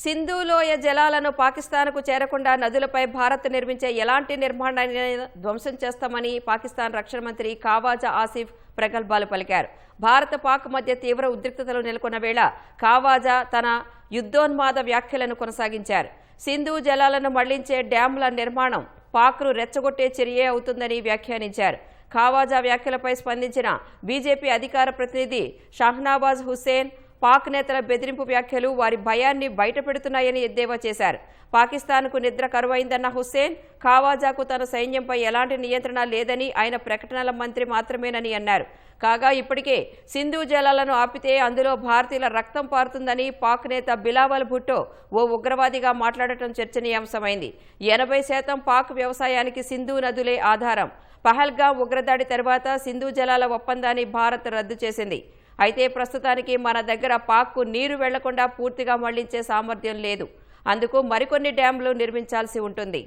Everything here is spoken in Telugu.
సింధులోయ జలాలను పాకిస్తాన్కు చేరకుండా నదులపై భారత్ నిర్మించే ఎలాంటి నిర్మాణాన్ని ధ్వంసం చేస్తామని పాకిస్తాన్ రక్షణ మంత్రి కావాజా ఆసిఫ్ ప్రగల్భాలు పలికారు. భారత పాక్ మధ్య తీవ్ర ఉద్రిక్తతలు నెలకొన్న వేళ కావాజా తన యుద్ధోన్మాద వ్యాఖ్యలను కొనసాగించారు. సింధు జలాలను మళ్ళించే డ్యాంల నిర్మాణం పాక్ను రెచ్చగొట్టే చర్యే అవుతుందని వ్యాఖ్యానించారు. ఖావాజా వ్యాఖ్యలపై స్పందించిన బీజేపీ అధికార ప్రతినిధి షాహ్నావాజ్ హుస్సేన్ పాక్ నేతల బెదిరింపు వ్యాఖ్యలు వారి భయాన్ని బయటపెడుతున్నాయని ఎద్దేవా చేశారు. పాకిస్తాన్కు నిద్ర కరువైందన్న హుస్సేన్ ఖావాజాకు తన సైన్యంపై ఎలాంటి నియంత్రణ లేదని ఆయన ప్రకటనల మంత్రి మాత్రమేనని అన్నారు. కాగా ఇప్పటికే సింధు జలాలను ఆపితే అందులో భారతీయుల రక్తం పారుతుందని పాక్ నేత బిలావల్ భుట్టో ఓ ఉగ్రవాదిగా మాట్లాడటం చర్చనీయాంశమైంది. ఎనభై శాతం పాక్ వ్యవసాయానికి సింధు నదులే ఆధారం. పహల్గా ఉగ్రదాడి తర్వాత సింధు జలాల ఒప్పందాన్ని భారత్ రద్దు చేసింది. అయితే ప్రస్తుతానికి మన దగ్గర పాక్కు నీరు వెళ్ళకుండా పూర్తిగా మళ్ళించే సామర్థ్యం లేదు. అందుకు మరికొన్ని డ్యాంలు నిర్మించాల్సి ఉంటుంది.